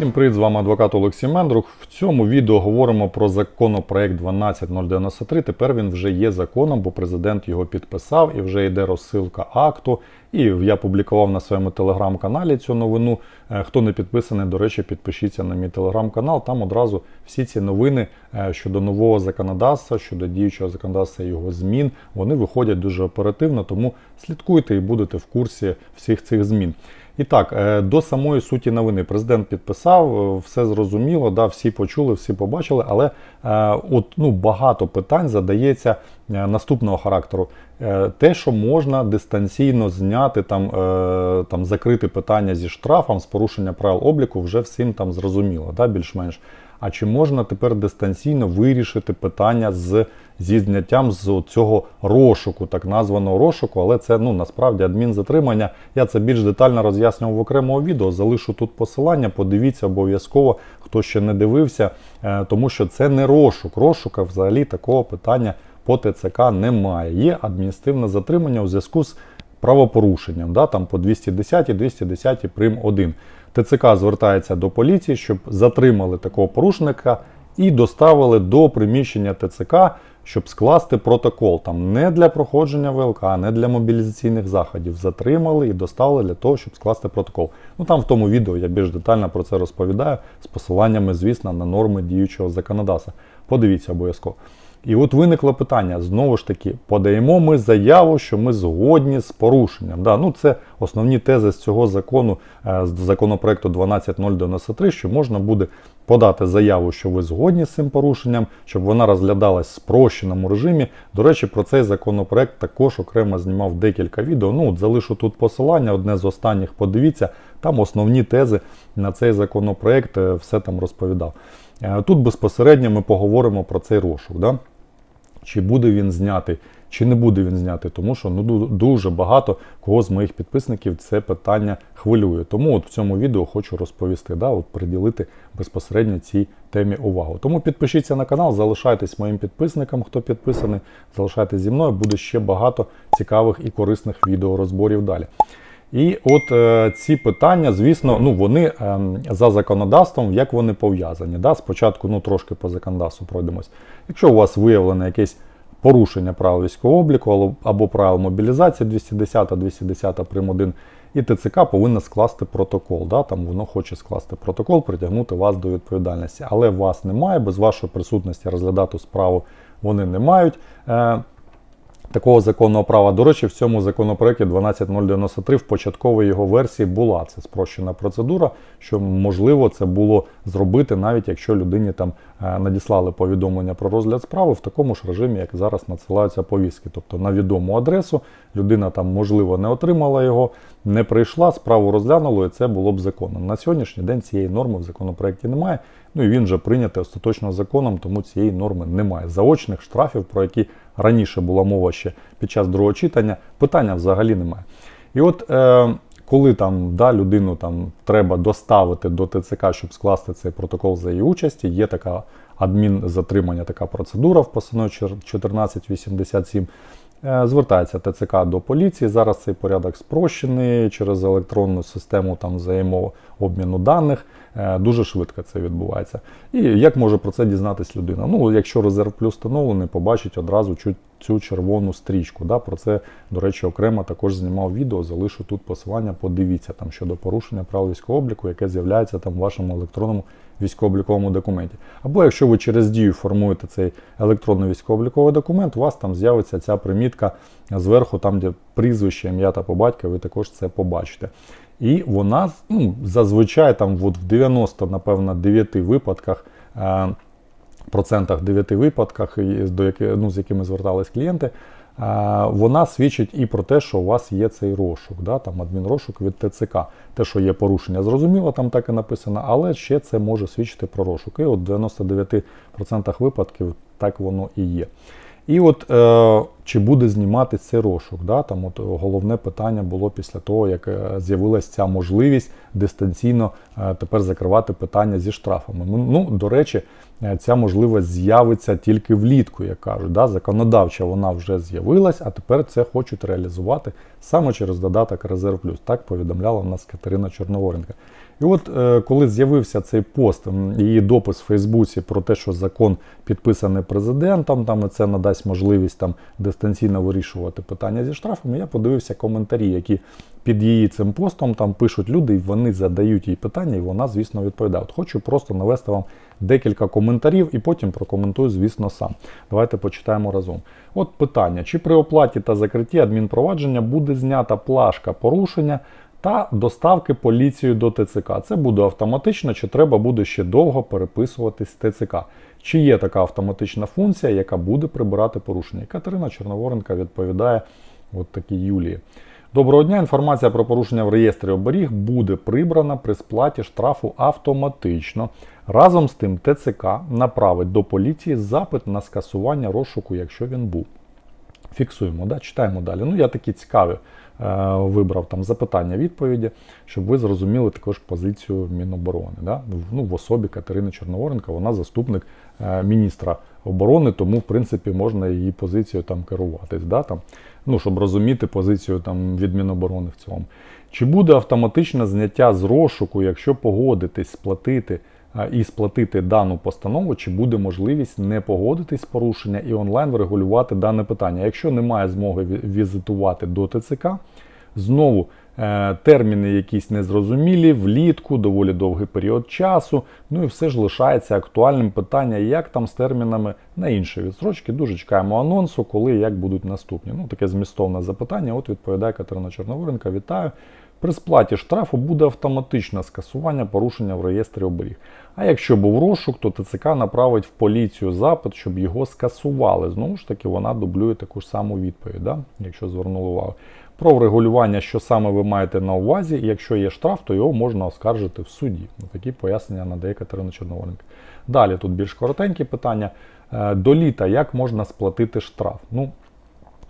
Всім привіт, з вами адвокат Олексій Мендрук. В цьому відео говоримо про законопроект 12093. Тепер він вже є законом, бо президент його підписав і вже йде розсилка акту. І я публікував на своєму телеграм-каналі цю новину. Е, Хто не підписаний, до речі, підпишіться на мій телеграм-канал. Там одразу всі ці новини е, щодо нового законодавства, щодо діючого законодавства і його змін, вони виходять дуже оперативно, тому слідкуйте і будете в курсі всіх цих змін. І так, е, до самої суті новини. Президент підписав, е, все зрозуміло, да, всі почули, всі побачили, але е, от, ну, багато питань задається наступного характеру. Те, що можна дистанційно зняти, там, там, закрити питання зі штрафом, з порушення правил обліку, вже всім там зрозуміло, да, більш-менш. А чи можна тепер дистанційно вирішити питання з зі зняттям з цього розшуку, так названого розшуку, але це ну насправді адмінзатримання. Я це більш детально роз'яснював в окремому відео. Залишу тут посилання. Подивіться обов'язково, хто ще не дивився, е, тому що це не розшук. Розшука взагалі такого питання по ТЦК немає. Є адміністративне затримання у зв'язку з правопорушенням, да, там по 210 210 прим 1. ТЦК звертається до поліції, щоб затримали такого порушника і доставили до приміщення ТЦК, щоб скласти протокол. Там не для проходження ВЛК, не для мобілізаційних заходів. Затримали і доставили для того, щоб скласти протокол. Ну там в тому відео я більш детально про це розповідаю з посиланнями, звісно, на норми діючого законодавства. Подивіться обов'язково. І от виникло питання: знову ж таки, подаємо ми заяву, що ми згодні з порушенням. Да, ну Це основні тези з цього закону, е, з законопроекту 12093, що можна буде подати заяву, що ви згодні з цим порушенням, щоб вона розглядалась в спрощеному режимі. До речі, про цей законопроект також окремо знімав декілька відео. Ну, от залишу тут посилання, одне з останніх, подивіться, там основні тези на цей законопроект, е, все там розповідав. Е, Тут безпосередньо ми поговоримо про цей розшук. Да? Чи буде він знятий, чи не буде він знятий, тому що ну, дуже багато кого з моїх підписників це питання хвилює. Тому от в цьому відео хочу розповісти, да, от приділити безпосередньо цій темі увагу. Тому підпишіться на канал, залишайтесь моїм підписником, хто підписаний, залишайтесь зі мною, буде ще багато цікавих і корисних відеорозборів далі. І от е, ці питання, звісно, ну вони е, за законодавством, як вони пов'язані. Да? Спочатку ну, трошки по законодавству пройдемось. Якщо у вас виявлено якесь порушення правил військового обліку або- або правил мобілізації 210, 210 прим. 1, і ТЦК повинна скласти протокол. Да? Там воно хоче скласти протокол, притягнути вас до відповідальності. Але вас немає, без вашої присутності розглядати справу вони не мають. Е, такого законного права. До речі, в цьому законопроекті 12093 в початковій його версії була це спрощена процедура, що можливо це було зробити, навіть якщо людині там е, надіслали повідомлення про розгляд справи в такому ж режимі, як зараз надсилаються повістки. Тобто на відому адресу людина там, можливо, не отримала його, не прийшла, справу розглянуло, і це було б законом. На сьогоднішній день цієї норми в законопроекті немає. Ну і він вже прийнятий остаточно законом, тому цієї норми немає. Заочних штрафів, про які раніше була мова ще під час другого читання, питання взагалі немає. І от е, коли там да, людину там треба доставити до ТЦК, щоб скласти цей протокол за її участі, є така адмінзатримання, така процедура в постанові 1487. Е, Звертається ТЦК до поліції. Зараз цей порядок спрощений через електронну систему там взаємообміну даних. Е, Дуже швидко це відбувається. І як може про це дізнатись людина? Ну, якщо резерв плюс встановлений, побачить одразу цю, цю червону стрічку. Да? Про це, до речі, окремо також знімав відео. Залишу тут посилання. Подивіться там щодо порушення правил військового обліку, яке з'являється там в вашому електронному військово-обліковому документі. Або якщо ви через дію формуєте цей електронний військово-обліковий документ, у вас там з'явиться ця примітка зверху, там де прізвище, ім'я та по батька, ви також це побачите. І вона ну, зазвичай там от в 90, напевно, 9 випадках. Е, процентах 9 випадках, до яких, ну, з якими звертались клієнти, вона свідчить і про те, що у вас є цей розшук, да, там адмінрошук від ТЦК. Те, що є порушення, зрозуміло, там так і написано, але ще це може свідчити про розшук. І от в 99% випадків так воно і є. І от е, чи буде зніматися цей розшук? Да? Там от головне питання було після того, як е, з'явилася ця можливість дистанційно е, тепер закривати питання зі штрафами. Ну, до речі, е, ця можливість з'явиться тільки влітку, як кажуть. Да? Законодавча вона вже з'явилась, а тепер це хочуть реалізувати саме через додаток Резерв Плюс. Так повідомляла в нас Катерина Чорногоренка. І от коли з'явився цей пост, її допис в Фейсбуці про те, що закон підписаний президентом, там і це надасть можливість там дистанційно вирішувати питання зі штрафами, я подивився коментарі, які під її цим постом там пишуть люди, і вони задають їй питання, і вона, звісно, відповідає. От хочу просто навести вам декілька коментарів і потім прокоментую, звісно, сам. Давайте почитаємо разом. От питання: чи при оплаті та закритті адмінпровадження буде знята плашка порушення? Та доставки поліцію до ТЦК. Це буде автоматично, чи треба буде ще довго переписуватись з ТЦК. Чи є така автоматична функція, яка буде прибирати порушення? Катерина Чорноворенка відповідає от такій Юлії. Доброго дня. Інформація про порушення в реєстрі оберіг буде прибрана при сплаті штрафу автоматично. Разом з тим, ТЦК направить до поліції запит на скасування розшуку, якщо він був. Фіксуємо, да? читаємо далі. Ну, я такі цікаві е, вибрав там запитання, відповіді, щоб ви зрозуміли також позицію Міноборони. Да? Ну, в особі Катерини Чорноворенка, вона заступник е, міністра оборони, тому, в принципі, можна її позицією там керуватись. Да? Там, ну, щоб розуміти позицію там, від Міноборони в цьому. Чи буде автоматичне зняття з розшуку, якщо погодитись сплатити і сплатити дану постанову, чи буде можливість не погодитись з порушення і онлайн врегулювати дане питання. Якщо немає змоги візитувати до ТЦК, знову е, терміни якісь незрозумілі, влітку, доволі довгий період часу. Ну і все ж лишається актуальним питання, як там з термінами на інші відстрочки. Дуже чекаємо анонсу, коли і як будуть наступні. Ну, таке змістовне запитання. От відповідає Катерина Чорноворенка. Вітаю. При сплаті штрафу буде автоматичне скасування порушення в реєстрі оберіг. А якщо був розшук, то ТЦК направить в поліцію запит, щоб його скасували. Знову ж таки, вона дублює таку ж саму відповідь, да? якщо звернули увагу. Про врегулювання, що саме ви маєте на увазі, і якщо є штраф, то його можна оскаржити в суді. Ну, Такі пояснення надає Катерина Чорноворенка. Далі тут більш коротенькі питання. Е, До літа як можна сплатити штраф? Ну,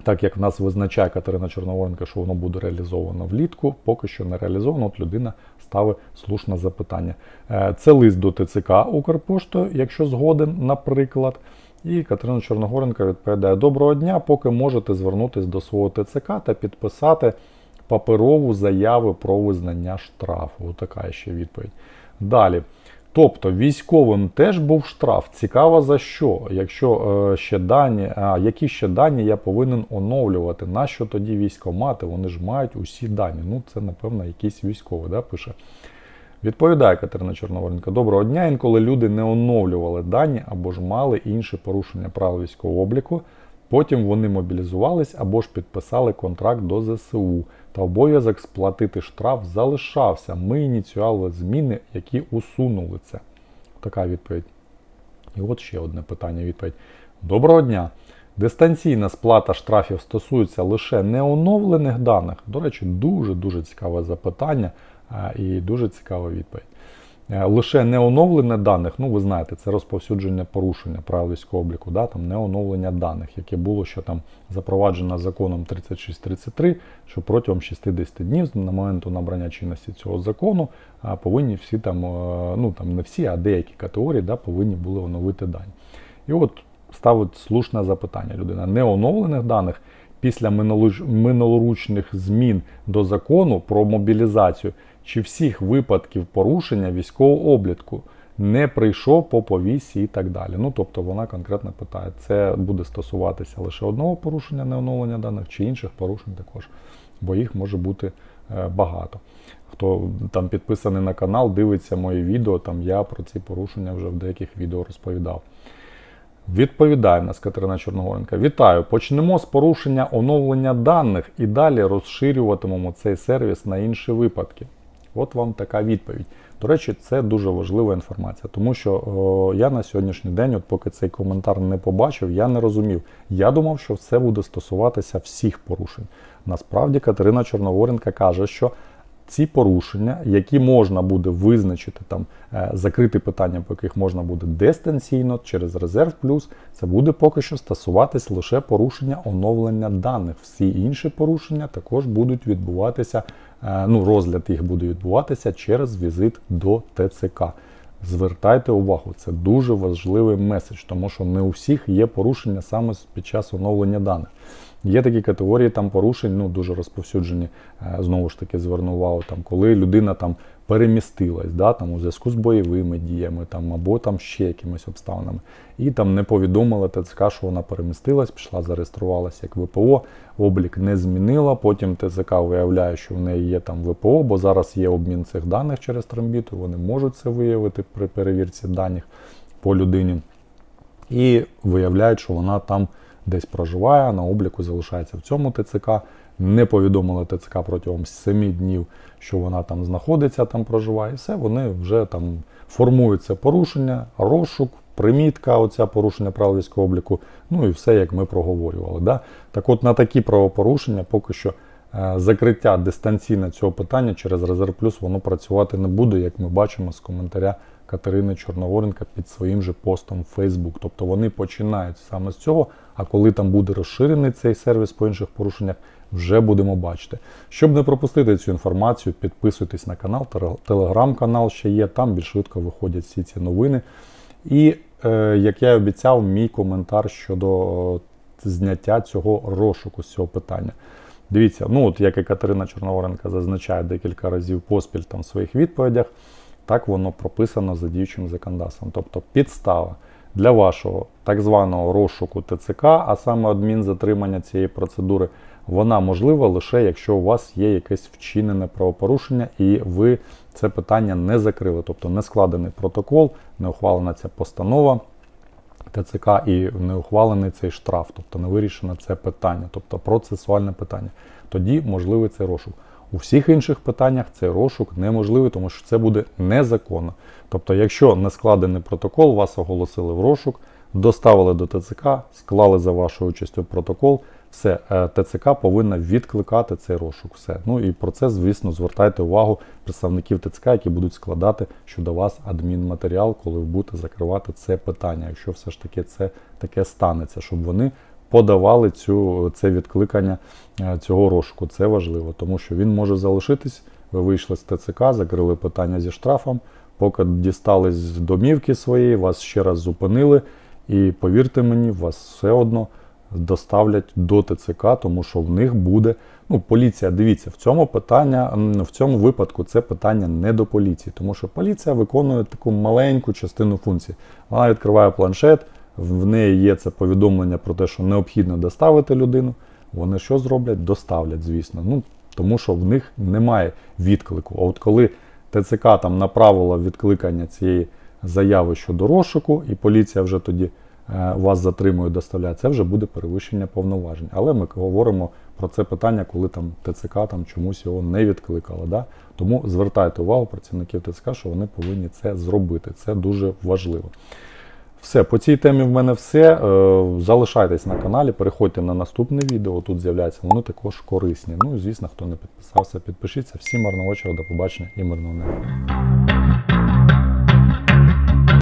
так як в нас визначає Катерина Чорноворенка, що воно буде реалізовано влітку, поки що не реалізовано. От людина ставить слушне запитання. Е, Це лист до ТЦК Укрпоштою, якщо згоден, наприклад. І Катерина Чорногоренка відповідає: Доброго дня, поки можете звернутися до свого ТЦК та підписати паперову заяву про визнання штрафу. Отака ще відповідь. Далі. Тобто військовим теж був штраф. Цікаво за що? Якщо е, ще дані, а які ще дані я повинен оновлювати? Нащо тоді військомати? Вони ж мають усі дані. Ну, це, напевно, якийсь військовий, да, пише. Відповідає Катерина Чорноворенко. Доброго дня. Інколи люди не оновлювали дані або ж мали інші порушення правил військового обліку. Потім вони мобілізувались або ж підписали контракт до ЗСУ. Та обов'язок сплатити штраф залишався. Ми ініціювали зміни, які усунули це. Така відповідь. І от ще одне питання. Відповідь. Доброго дня. Дистанційна сплата штрафів стосується лише неоновлених даних. До речі, дуже-дуже цікаве запитання і дуже цікава відповідь. Е, Лише неоновлення даних, ну ви знаєте, це розповсюдження порушення правил військового обліку, да, там неоновлення даних, яке було ще там запроваджено законом 3633, що протягом 60 днів на моменту набрання чинності цього закону повинні всі там, е, ну там не всі, а деякі категорії да, повинні були оновити дані. І от ставить слушне запитання людина. Неоновлених даних після минулоручних змін до закону про мобілізацію чи всіх випадків порушення військового обліку не прийшов по повісі і так далі. Ну тобто вона конкретно питає, це буде стосуватися лише одного порушення неоновлення даних чи інших порушень також, бо їх може бути е, багато. Хто там підписаний на канал, дивиться мої відео, там я про ці порушення вже в деяких відео розповідав. Відповідає нас Катерина Чорногоренка. Вітаю! Почнемо з порушення оновлення даних і далі розширюватимемо цей сервіс на інші випадки. От вам така відповідь. До речі, це дуже важлива інформація, тому що о, я на сьогоднішній день, от поки цей коментар не побачив, я не розумів. Я думав, що це буде стосуватися всіх порушень. Насправді Катерина Чорногоренка каже, що ці порушення, які можна буде визначити там, е, закрити питання, по яких можна буде дистанційно через резерв плюс, це буде поки що стосуватись лише порушення оновлення даних. Всі інші порушення також будуть відбуватися. е, Ну, розгляд їх буде відбуватися через візит до ТЦК. Звертайте увагу, це дуже важливий меседж, тому що не у всіх є порушення саме під час оновлення даних. Є такі категорії там порушень, ну дуже розповсюджені. е, Знову ж таки, зверну увагу, там, коли людина там перемістилась, да, там, у зв'язку з бойовими діями, там, або там ще якимись обставинами, і там не повідомила ТЦК, що вона перемістилась, пішла, зареєструвалася як ВПО, облік не змінила. Потім ТЦК виявляє, що в неї є там ВПО, бо зараз є обмін цих даних через трамбіту. Вони можуть це виявити при перевірці даних по людині. І виявляють, що вона там десь проживає, на обліку залишається в цьому ТЦК. Не повідомили ТЦК протягом 7 днів, що вона там знаходиться, там проживає. І все, вони вже там формують це порушення, розшук, примітка, оця порушення правил військового обліку, ну і все, як ми проговорювали. Да? Так от на такі правопорушення поки що е, закриття дистанційне цього питання через Резерв Плюс воно працювати не буде, як ми бачимо з коментаря Катерини Чорногоренка під своїм же постом в Facebook. Тобто вони починають саме з цього, а коли там буде розширений цей сервіс по інших порушеннях, вже будемо бачити. Щоб не пропустити цю інформацію, підписуйтесь на канал, телеграм-канал ще є, там більш швидко виходять всі ці новини. І, е, як я і обіцяв, мій коментар щодо е, зняття цього розшуку з цього питання. Дивіться, ну от як і Катерина Чорногоренка зазначає декілька разів поспіль там в своїх відповідях, так воно прописано за діючим законодавством. Тобто підстава для вашого так званого розшуку ТЦК, а саме адмінзатримання цієї процедури, вона можлива лише якщо у вас є якесь вчинене правопорушення і ви це питання не закрили, тобто не складений протокол, не ухвалена ця постанова. ТЦК і не ухвалений цей штраф, тобто не вирішено це питання, тобто процесуальне питання. Тоді можливий цей розшук. У всіх інших питаннях цей розшук неможливий, тому що це буде незаконно. Тобто, якщо не складений протокол, вас оголосили в розшук, доставили до ТЦК, склали за вашою участю протокол, все, е, ТЦК повинна відкликати цей розшук. Все. Ну і про це, звісно, звертайте увагу представників ТЦК, які будуть складати щодо вас адмінматеріал, коли ви будете закривати це питання, якщо все ж таки це таке станеться, щоб вони подавали цю, це відкликання е, цього розшуку. Це важливо, тому що він може залишитись. Ви вийшли з ТЦК, закрили питання зі штрафом, поки дістались з домівки своєї, вас ще раз зупинили. І повірте мені, вас все одно доставлять до ТЦК, тому що в них буде. Ну, поліція, дивіться, в цьому питання, в цьому випадку це питання не до поліції, тому що поліція виконує таку маленьку частину функцій. Вона відкриває планшет, в неї є це повідомлення про те, що необхідно доставити людину. Вони що зроблять? Доставлять, звісно. Ну, тому що в них немає відклику. А от коли ТЦК там направила відкликання цієї заяви щодо розшуку, і поліція вже тоді е, вас затримує, доставляє, це вже буде перевищення повноважень. Але ми говоримо про це питання, коли там ТЦК там чомусь його не відкликало. Да? Тому звертайте увагу працівників ТЦК, що вони повинні це зробити. Це дуже важливо. Все, по цій темі в мене все. Е, Залишайтесь на каналі, переходьте на наступне відео. Тут з'являється, вони також корисні. Ну і звісно, хто не підписався, підпишіться. Всім гарного вечора, до побачення і мирного неба.